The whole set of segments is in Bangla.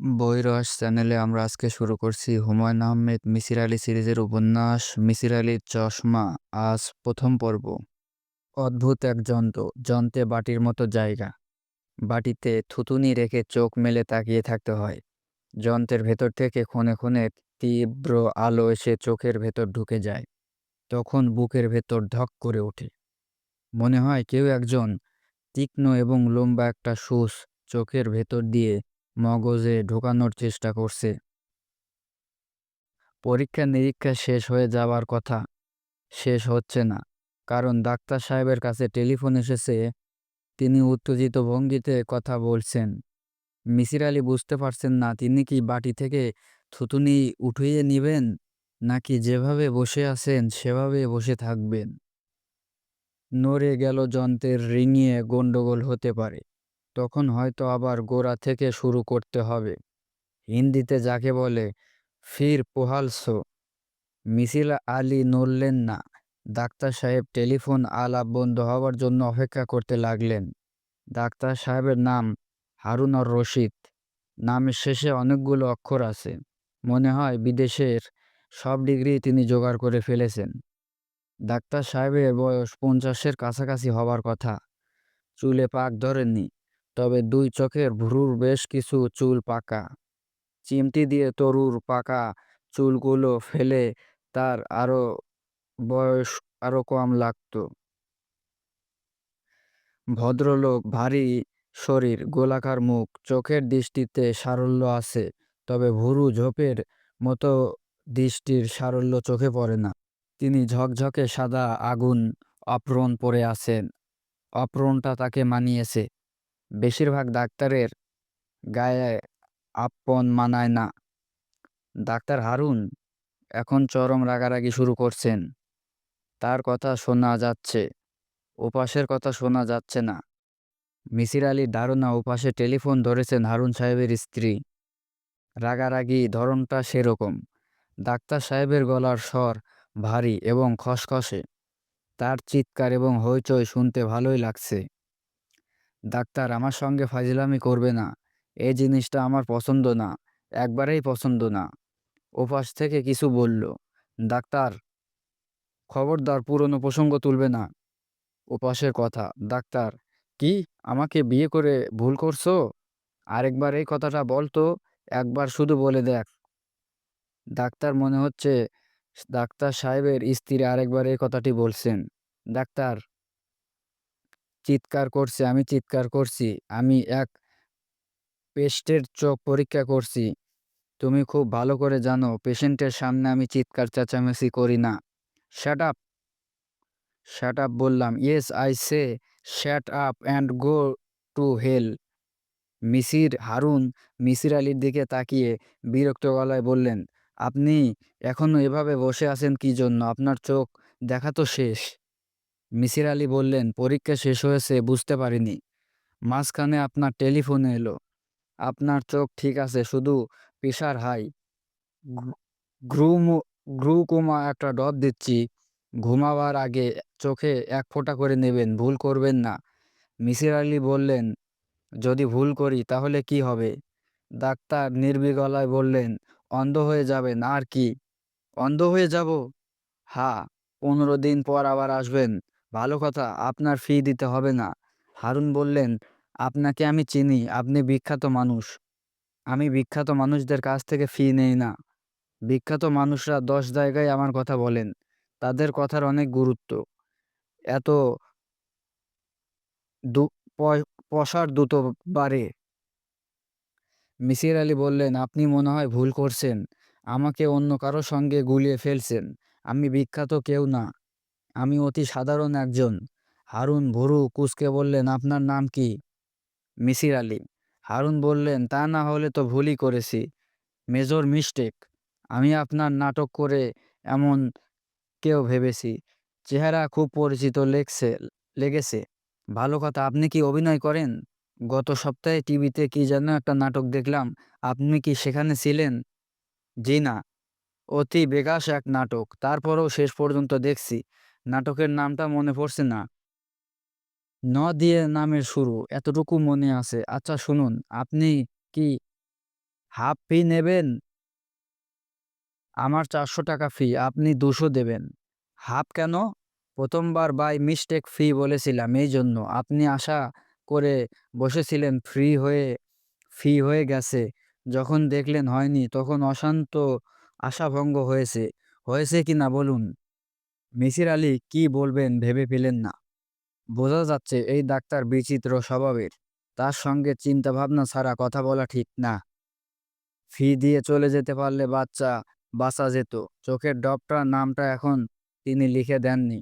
বইরস চ্যানেলে আমরা আজকে শুরু করছি হুমায়ুন আহমেদ মিসির আলী সিরিজের উপন্যাস, মিসির আলীর চশমা, আজ প্রথম পর্ব। অদ্ভুত এক যন্ত্র, যন্ত্রে বাটির মতো জায়গা। বাটিতে থুতুনি রেখে চোখ মেলে তাকিয়ে থাকতে হয়। যন্ত্রের ভেতর থেকে ক্ষণে ক্ষণে তীব্র আলো এসে চোখের ভেতর ঢুকে যায়। তখন বুকের ভেতর ধক করে ওঠে। মনে হয় কেউ একজন তীক্ষ্ণ এবং লম্বা একটা সুস চোখের ভেতর দিয়ে মগজে ঢোকানোর চেষ্টা করছে। পরীক্ষা নিরীক্ষা শেষ হয়ে যাওয়ার কথা। শেষ হচ্ছে না। কারণ ডাক্তার সাহেবের কাছে টেলিফোন এসেছে। তিনি উত্তেজিত ভঙ্গিতে কথা বলছেন। মিসির আলী বুঝতে পারছেন না, তিনি কি বাটি থেকে থুতুনি উঠিয়ে নেবেন, নাকি যেভাবে বসে আছেন, সেভাবে বসে থাকবেন? নড়ে গেল যন্ত্রের রিঙিয়ে গন্ডগোল হতে পারে। তখন হয়তো আবার গোড়া থেকে শুরু করতে হবে। হিন্দিতে যাকে বলে, ফির পোহালসো মিছিল আলী নড়লেন না। ডাক্তার সাহেব টেলিফোন আলাপ বন্ধ হওয়ার জন্য অপেক্ষা করতে লাগলেন। ডাক্তার সাহেবের নাম হারুন আর রশিদ। নামের শেষে অনেকগুলো অক্ষর আছে। মনে হয় বিদেশের সব ডিগ্রি তিনি জোগাড় করে ফেলেছেন। ডাক্তার সাহেবের বয়স পঞ্চাশের কাছাকাছি হবার কথা। চুলে পাক ধরেননি। তবে দুই চোখের ভ্রুর বেশ কিছু চুল পাকা। চিমটি দিয়ে তরুর পাকা চুলগুলো ফেলে তার আরও বয়স আরও কম লাগতো। ভদ্রলোক, ভারী শরীর, গোলাকার মুখ, চোখের দৃষ্টিতে সারল্য আছে, তবে ভুরু ঝোপের মতো দৃষ্টির সারল্য চোখে পড়ে না। তিনি ঝকঝকে সাদা আগুন, অপ্রণ পরে আছেন। অপ্রণটা তাকে মানিয়েছে। বেশিরভাগ ডাক্তারের গায়ে আপন মানায় না। ডাক্তার হারুন এখন চরম রাগারাগি শুরু করছেন। তার কথা শোনা যাচ্ছে ওপাশের কথা শোনা যাচ্ছে না। মিসির আলীর দারুণা ওপাশে টেলিফোন ধরেছেন হারুন সাহেবের স্ত্রী। রাগারাগি ধরনটা সেরকম। ডাক্তার সাহেবের গলার স্বর ভারী এবং খসখসে। তার চিৎকার এবং হইচই শুনতে ভালোই লাগছে। ডাক্তার, আমার সঙ্গে ফাজিলামি করবে না। এই জিনিসটা আমার পছন্দ না। একবারেই পছন্দ না। ওপাশ থেকে কিছু বলল, ডাক্তার, খবরদার, পুরনো প্রসঙ্গ তুলবে না। ওপাশের কথা, ডাক্তার, কি, আমাকে বিয়ে করে ভুল করছ? আরেকবার এই কথাটা বলতো একবার শুধু বলে দেখ। ডাক্তার মনে হচ্ছে, ডাক্তার সাহেবের স্ত্রী আরেকবার এই কথাটি বলছেন। ডাক্তার চিৎকার করছে, আমি চিৎকার করছি, আমি এক পেস্টের চোখ পরীক্ষা করছি। তুমি খুব ভালো করে জানো, পেশেন্টের সামনে আমি চিৎকার চেঁচামেচি করি না। শ্যাট আপ শ্যাট আপ বললাম। Yes I say shut up and go to hell Misir Harun Misir আলীর দিকে তাকিয়ে বিরক্ত গলায় বললেন, আপনি এখনও এভাবে বসে আছেন কি জন্য? আপনার চোখ দেখা তো শেষ। মিসির আলী বললেন, পরীক্ষা শেষ হয়েছে, বুঝতে পারিনি। মাঝখানে আপনার টেলিফোনে এলো। আপনার চোখ ঠিক আছে, শুধু প্রেশার হাই। গ্রুম গ্রুকুমা একটা ডব দিচ্ছি। ঘুমাবার আগে চোখে এক ফোঁটা করে নেবেন, ভুল করবেন না। মিসির আলী বললেন, যদি ভুল করি, তাহলে কি হবে? ডাক্তার নির্বী গলায় বললেন, অন্ধ হয়ে যাবেন, আর কি? অন্ধ হয়ে যাব? হ্যাঁ পনেরো দিন পর আবার আসবেন। ভালো কথা, আপনার ফি দিতে হবে না। হারুন বললেন, আপনাকে আমি চিনি, আপনি বিখ্যাত মানুষ। আমি বিখ্যাত মানুষদের কাছ থেকে ফি নেই না। বিখ্যাত মানুষরা দশ জায়গায় আমার কথা বলেন। তাদের কথার অনেক গুরুত্ব। এত দু পশার দুটো বাড়ে। মিসির আলী বললেন, আপনি মনে হয় ভুল করছেন। আমাকে অন্য কারও সঙ্গে গুলিয়ে ফেলছেন। আমি বিখ্যাত কেউ না। আমি অতি সাধারণ একজন। হারুন ভুরু কুসকে বললেন, আপনার নাম কি? মিসির আলী, হারুন বললেন, তা না হলে তো ভুলই করেছি। Major mistake. আমি আপনার নাটক করে এমন কেউ ভেবেছি। চেহারা খুব পরিচিত লেগছে, লেগেছে। ভালো কথা, আপনি কি অভিনয় করেন? গত সপ্তাহে টিভিতে কি যেন একটা নাটক দেখলাম। আপনি কি সেখানে ছিলেন? জি না। অতি বেগাস এক নাটক। তারপরেও শেষ পর্যন্ত দেখছি। নাটকের নামটা মনে পড়ছে না। ন দিয়ে নামের শুরু, এতটুকু মনে আছে। আচ্ছা শুনুন, আপনি কি হাফ ফি নেবেন? আমার চারশো টাকা ফি, আপনি দুশো দেবেন। হাফ কেন? প্রথমবার বাই মিস্টেক ফি বলেছিলাম এই জন্য আপনি আশা করে বসেছিলেন, ফ্রি হয়ে, ফি হয়ে গেছে। যখন দেখলেন হয়নি, তখন অশান্ত আশাভঙ্গ হয়েছে। হয়েছে কি না বলুন? মিসির আলী কি বলবেন ভেবে পেলেন না। বোঝা যাচ্ছে এই ডাক্তার বিচিত্র স্বভাবের, তার সঙ্গে চিন্তাভাবনা ছাড়া কথা বলা ঠিক না। ফি দিয়ে চলে যেতে পারলে বাচ্চা বাঁচা যেত, চোখের ডপটার নামটা এখন তিনি লিখে দেননি।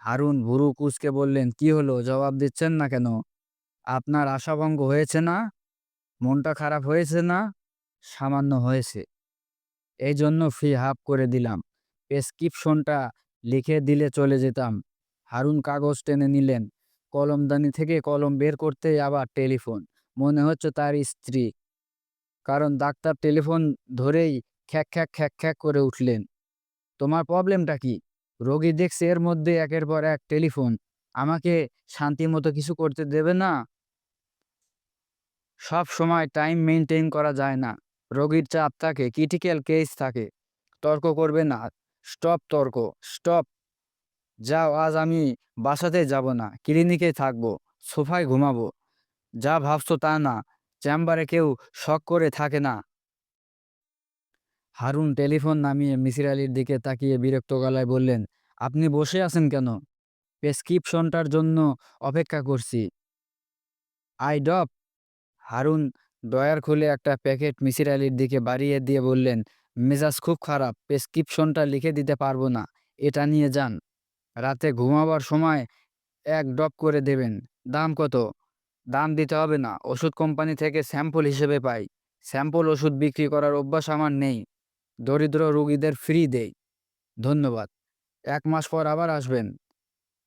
হারুন ভুরু কুচকে বললেন, কি হলো, জবাব দিচ্ছেন না কেন? আপনার আশাভঙ্গ হয়েছে না? মনটা খারাপ হয়েছে না? সামান্য হয়েছে। এই জন্য ফি হাফ করে দিলাম। প্রেসক্রিপশনটা লিখে দিলে চলে যেতাম। হারুন কাগজ টেনে নিলেন। কলমদানি থেকে কলম বের করতে আবার টেলিফোন। মনে হচ্ছে তার স্ত্রী। কারণ ডাক্তার টেলিফোন ধরেই খ্যাক খ্যাক খ্যাক খ্যাক করে উঠলেন। তোমার প্রবলেমটা কি? রোগী দেখছে এর মধ্যে একের পর এক টেলিফোন। আমাকে শান্তি মতো কিছু করতে দেবে না? সব সময় টাইম মেনটেন করা যায় না। রোগীর চাপ থাকে, ক্রিটিক্যাল কেস থাকে। তর্ক করবে না। স্টপ তর্ক, স্টপ। যাও, আজ আমি বাসাতে যাব না, ক্লিনিকে থাকব, সোফায় ঘুমাবো। যা ভাবছ তা না, চেম্বারে কেউ শখ করে থাকে না। হারুন টেলিফোন নামিয়ে মিসির আলীর দিকে তাকিয়ে বিরক্ত গলায় বললেন, আপনি বসে আছেন কেন? প্রেসক্রিপশনটার জন্য অপেক্ষা করছি। I depth. হারুন ডয়ার খুলে একটা প্যাকেট মিসির আলীর দিকে বাড়িয়ে দিয়ে বললেন মেজাজ খুব খারাপ, প্রেসক্রিপশনটা লিখে দিতে পারব না, এটা নিয়ে যান। রাতে ঘুমাবার সময় এক ডপ করে দেবেন। দাম কত? দাম দিতে হবে না, ওষুধ কোম্পানি থেকে স্যাম্পল হিসেবে পাই। স্যাম্পল ওষুধ বিক্রি করার অভ্যাস আমার নেই। দরিদ্র রুগীদের ফ্রি দেই। ধন্যবাদ। এক মাস পর আবার আসবেন।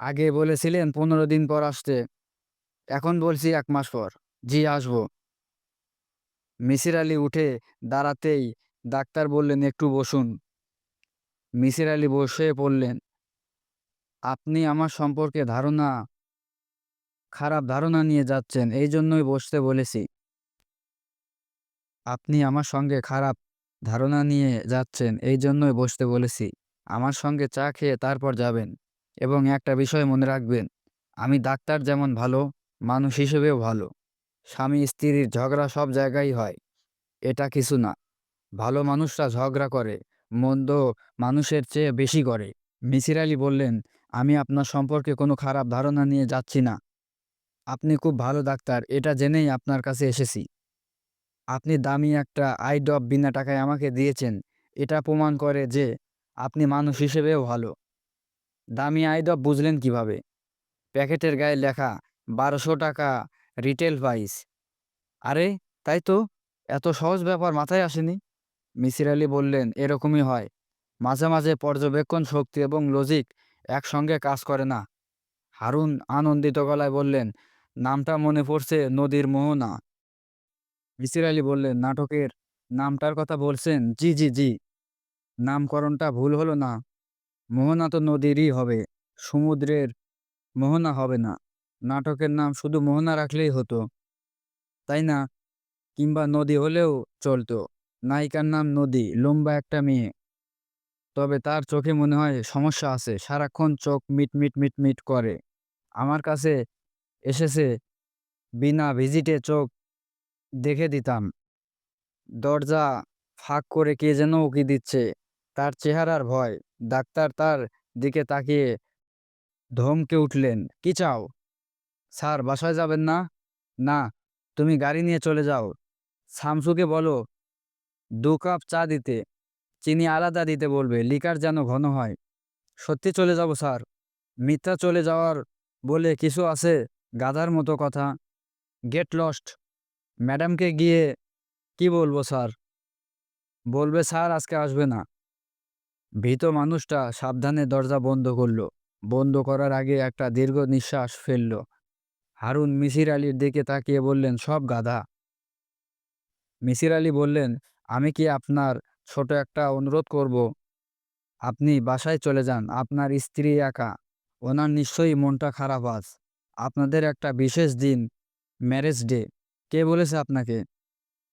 আগে বলেছিলেন পনেরো দিন পর আসতে। এখন বলছি এক মাস পর। জি, আসব। মিসির আলী উঠে দাঁড়াতেই ডাক্তার বললেন, একটু বসুন। মিসির আলী বসে পড়লেন, আপনি আমার সম্পর্কে ধারণা, খারাপ ধারণা নিয়ে যাচ্ছেন, এই জন্যই বসতে বলেছি। আপনি আমার সঙ্গে খারাপ ধারণা নিয়ে যাচ্ছেন, এই জন্যই বসতে বলেছি। আমার সঙ্গে চা খেয়ে তারপর যাবেন এবং একটা বিষয় মনে রাখবেন, আমি ডাক্তার যেমন ভালো, মানুষ হিসেবেও ভালো। স্বামী স্ত্রীর ঝগড়া সব জায়গায় হয়, এটা কিছু না। ভালো মানুষরা ঝগড়া করে, মন্দ মানুষের চেয়ে বেশি করে। মিসির আলী বললেন, আমি আপনার সম্পর্কে কোনো খারাপ ধারণা নিয়ে যাচ্ছি না। আপনি খুব ভালো ডাক্তার, এটা জেনেই আপনার কাছে এসেছি। আপনি দামি একটা আই ড্রপ বিনা টাকায় আমাকে দিয়েছেন। এটা প্রমাণ করে যে আপনি মানুষ হিসেবেও ভালো। দামি আই ড্রপ বুঝলেন কীভাবে? প্যাকেটের গায়ে লেখা, বারোশো টাকা রিটেল প্রাইস। আরে, তাই তো? এত সহজ ব্যাপার মাথায় আসেনি? মিসির আলী বললেন, এরকমই হয়। মাঝে মাঝে পর্যবেক্ষণ শক্তি এবং লজিক একসঙ্গে কাজ করে না। হারুন আনন্দিত গলায় বললেন, নামটা মনে পড়ছে নদীর মোহনা। মিসির আলী বললেন, নাটকের নামটার কথা বলছেন? জি জি জি। নামকরণটা ভুল হলো না। মোহনা তো নদীরই হবে। সমুদ্রের মোহনা হবে না। নাটকের নাম শুধু মোহনা রাখলেই হতো। তাই না? কিংবা নদী হলেও চলতো। নায়িকার নাম নদী, লম্বা একটা মেয়ে। তবে তার চোখে মনে হয় সমস্যা আছে, সারাক্ষণ চোখ মিট মিট মিট মিট করে। আমার কাছে এসেছে, বিনা ভিজিটে চোখ দেখে দিতাম। দরজা ফাঁক করে কে যেন উকি দিচ্ছে। তার চেহারার ভয়, ডাক্তার তার দিকে তাকিয়ে ধমকে উঠলেন, কি চাও? স্যার, বাসায় যাবেন না? না, তুমি গাড়ি নিয়ে চলে যাও। শামসুকে বলো দু কাপ চা দিতে, চিনি আলাদা দিতে বলবে, লিকার যেন ঘন হয়। সত্যি চলে যাব, স্যার। মিথ্যা চলে যাওয়ার বলে কিছু আছে গাধার মতো কথা? Get lost. ম্যাডামকে গিয়ে কি বলব, স্যার? বলবে, স্যার, আজকে আসবে না। ভীত মানুষটা সাবধানে দরজা বন্ধ করল। বন্ধ করার আগে একটা দীর্ঘ নিঃশ্বাস ফেলল। হারুন, মিসির আলীর দিকে তাকিয়ে বললেন, সব গাধা। মিসির আলী বললেন আমি কি আপনার ছোট একটা অনুরোধ করব? আপনি বাসায় চলে যান, আপনার স্ত্রী একা, ওনার নিশ্চয়ই মনটা খারাপ আজ। আপনাদের একটা বিশেষ দিন ম্যারেজ ডে কে বলেছে আপনাকে?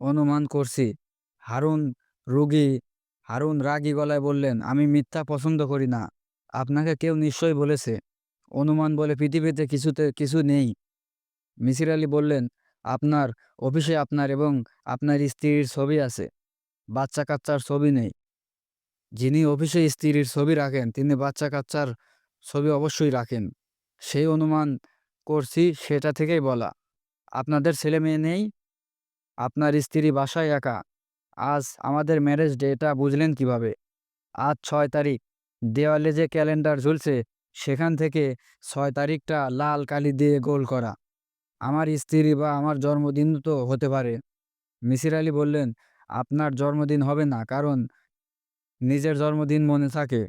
অনুমান করছি। হারুন রুগী, হারুন রাগী গলায় বললেন, আমি মিথ্যা পছন্দ করি না। আপনাকে কেউ নিশ্চয়ই বলেছে। অনুমান বলে পৃথিবীতে কিছুতে, কিছু নেই। মিসির আলী বললেন, আপনার অফিসে আপনার এবং আপনার স্ত্রীর ছবি আছে। বাচ্চা কাচ্চার ছবি নেই। যিনি অফিসে স্ত্রীর ছবি রাখেন, তিনি বাচ্চা কাচ্চার ছবি অবশ্যই রাখেন। সেই অনুমান করছি, সেটা থেকেই বলা। আপনাদের ছেলে মেয়ে নেই? আপনার স্ত্রী বাসায় একা? আজ আমাদের ম্যারেজ ডে এটা বুঝলেন কীভাবে? আজ ছয় তারিখ। দেওয়ালে যে ক্যালেন্ডার ঝুলছে, সেখান থেকে ছয় তারিখটা লাল কালি দিয়ে গোল করা। আমার স্ত্রী বা আমার জন্মদিন তো হতে পারে। মিসির আলী বললেন আপনার জন্মদিন হবে না, কারণ নিজের জন্মদিন মনে থাকে।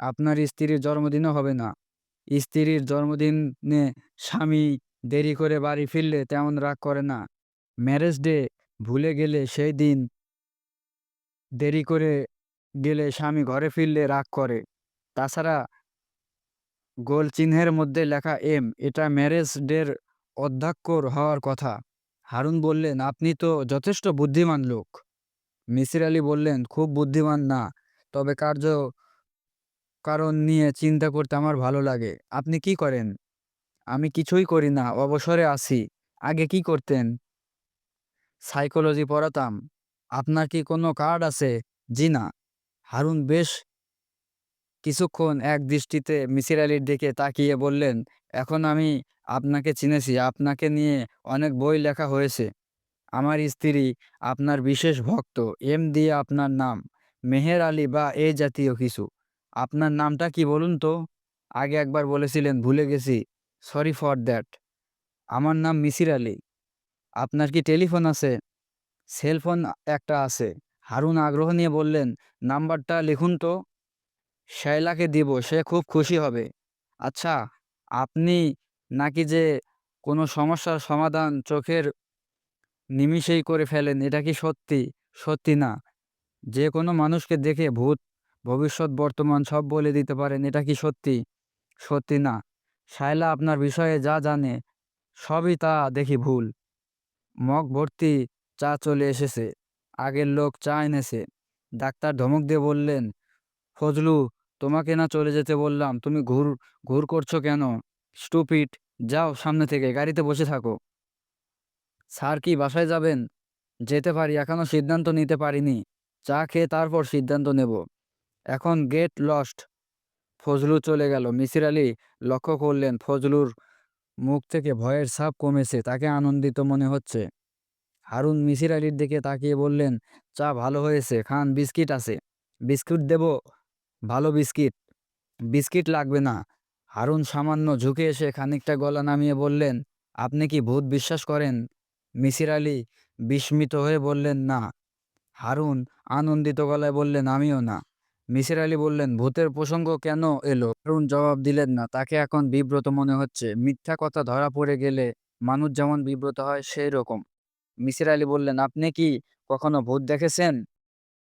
আপনার স্ত্রীর জন্মদিনও হবে না। স্ত্রীর জন্মদিনে স্বামী দেরি করে বাড়ি ফিরলে তেমন রাগ করে না। ম্যারেজ ডে ভুলে গেলে সেই দিন দেরি করে গেলে স্বামী ঘরে ফিরলে রাগ করে। তাছাড়া গোল চিহ্নের মধ্যে লেখা এম, এটা ম্যারেজ ডের অধ্যক্ষর হওয়ার কথা। হারুন বললেন, আপনি তো যথেষ্ট বুদ্ধিমান লোক। মিসির আলী বললেন, খুব বুদ্ধিমান না, তবে কার্য, কারণ নিয়ে চিন্তা করতে আমার ভালো লাগে। আপনি কি করেন? আমি কিছুই করি না, অবসরে আছি। আগে কি করতেন? সাইকোলজি পড়াতাম। আপনার কি কোনো কার্ড আছে? জি না। হারুন, বেশ। কিছুক্ষণ এক দৃষ্টিতে মিসির আলীর দিকে তাকিয়ে বললেন, এখন আমি আপনাকে চিনেছি। আপনাকে নিয়ে অনেক বই লেখা হয়েছে। আমার স্ত্রী, আপনার বিশেষ ভক্ত এম দিয়ে আপনার নাম, মেহের আলী বা এ জাতীয় কিছু। আপনার নামটা কি বলুন তো? আগে একবার বলেছিলেন, ভুলে গেছি। সরি ফর দ্যাট আমার নাম মিসির আলী। আপনার কি টেলিফোন আছে? সেলফোন একটা আছে। হারুন আগ্রহ নিয়ে বললেন, নাম্বারটা লিখুন তো। শায়লাকে দিব, সে খুব খুশি হবে। আচ্ছা আপনি নাকি যে কোনো সমস্যার সমাধান চোখের নিমিষেই করে ফেলেন, এটা কি সত্যি? সত্যি না। যে কোনো মানুষকে দেখে ভূত, ভবিষ্যৎ, বর্তমান সব বলে দিতে পারেন, এটা কি সত্যি? সত্যি না। শায়লা আপনার বিষয়ে যা জানে, সবই তা দেখি ভুল। মগ ভর্তি চা চলে এসেছে, আগের লোক চা এনেছে। ডাক্তার ধমক দিয়ে বললেন, ফজলু, তোমাকে না চলে যেতে বললাম, তুমি ঘুর ঘুর করছ কেন? স্টুপিট যাও সামনে থেকে, গাড়িতে বসে থাকো। স্যার কি বাসায় যাবেন? যেতে পারি এখনও সিদ্ধান্ত নিতে পারিনি। চা খেয়ে তারপর সিদ্ধান্ত নেব। এখন গেট লস্ট। ফজলু চলে গেল। মিসির আলী লক্ষ্য করলেন, ফজলুর মুখ থেকে ভয়ের ছাপ কমেছে, তাকে আনন্দিত মনে হচ্ছে। হারুন মিসির আলীর দিকে তাকিয়ে বললেন, চা ভালো হয়েছে, খান, বিস্কিট আছে। বিস্কুট দেব? ভালো বিস্কিট। বিস্কিট লাগবে না। হারুন সামান্য ঝুঁকে এসে খানিকটা গলা নামিয়ে বললেন, আপনি কি ভূত বিশ্বাস করেন? মিসির আলি বিস্মিত হয়ে বললেন, না। হারুন আনন্দিত গলায় বললেন, আমিও না। মিসির আলি বললেন, ভূতের প্রসঙ্গ কেন এলো? হারুন জবাব দিলেন, না, তাকে এখন বিব্রত মনে হচ্ছে। মিথ্যা কথা ধরা পড়ে গেলে মানুষ যেমন বিব্রত হয় সেই রকম মিসির আলি বললেন, আপনি কি কখনো ভূত দেখেছেন?